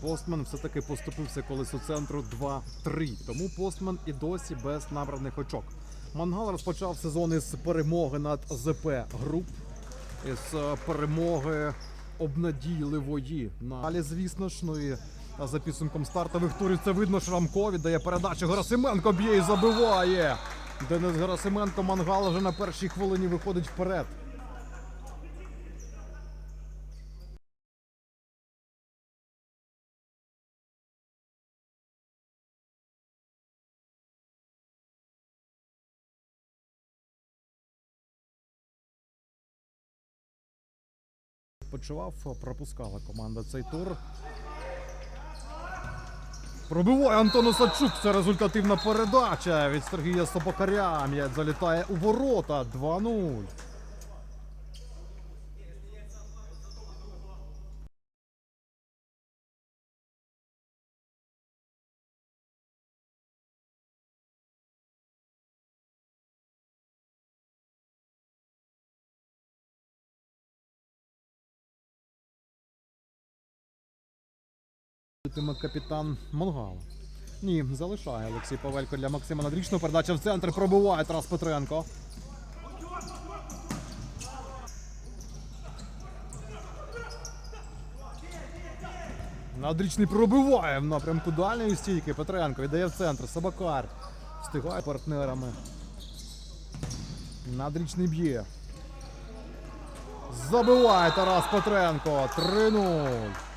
Постман все-таки поступився колись у центру 2-3. Тому Постман і досі без набраних очок. Мангал розпочав сезон із перемоги над ЗП груп, із е, перемоги обнадійливої. Далі, звісно ж, ну і за підсумком стартових турів це видно. Шрамко віддає передачу. Герасименко б'є і забиває. Денис Герасименко Мангал вже на першій хвилині виходить вперед. Почував, пропускала команда цей тур. Пробиває Антон Осадчук. Це результативна передача від Сергія Собакаря. М'ять залітає у ворота. 2-0. Тиме капітан Монгала. Ні, залишає Олексій Павелько для Максима Надрічного. Передача в центр пробиває Тарас Петренко. Надрічний пробиває в напрямку дальньої стійки. Петренко віддає в центр. Собакар встигає партнерами. Надрічний б'є. Забиває Тарас Петренко. 3-0.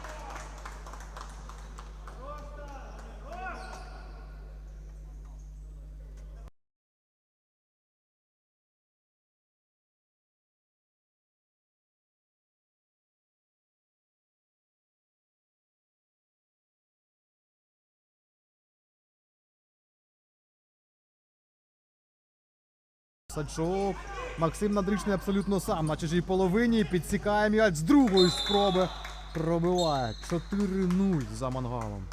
Сачок. Максим Надрічний абсолютно сам, на чужій половині підсікає м'яч з другої спроби. Пробиває 4-0 за мангалом.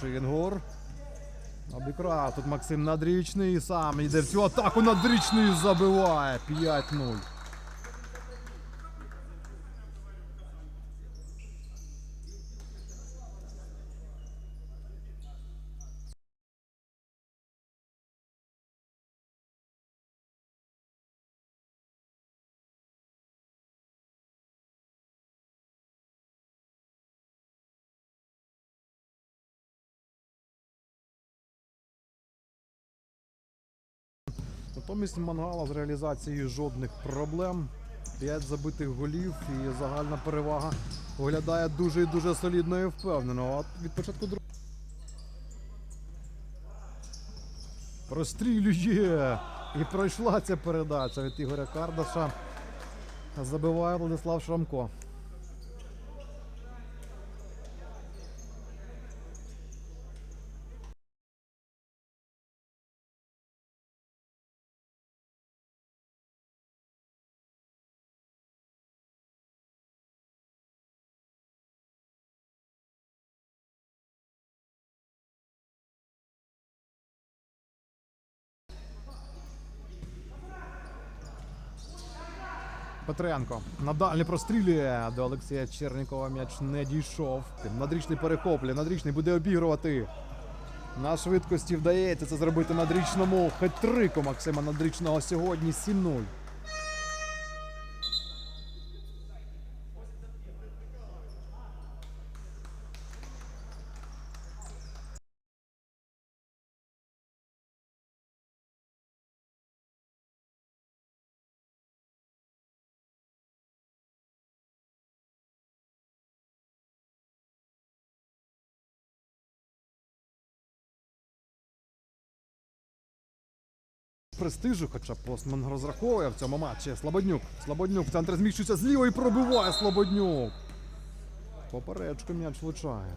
Шингур. Обікрав тут Максим Надрічний сам йде в цю атаку. Надрічний забиває. 5-0. Натомість Мангала з реалізацією жодних проблем. 5 забитих голів і загальна перевага виглядає дуже і дуже солідно і впевнено. А від початку друг... Прострілює! І пройшла ця передача від Ігоря Кардаша. Забиває Владислав Шрамко. Петренко надалі прострілює до Олексія Чернікова. М'яч не дійшов. Надрічний перехоплює. Надрічний буде обігрувати. На швидкості вдається це зробити надрічному хет-трику Максима Надрічного сьогодні 7-0. Престижу, хоча Постман розраховує в цьому матчі. Слободнюк. Слободнюк в центр зміщується зліва і пробиває Слободнюк. Поперечку м'яч влучає.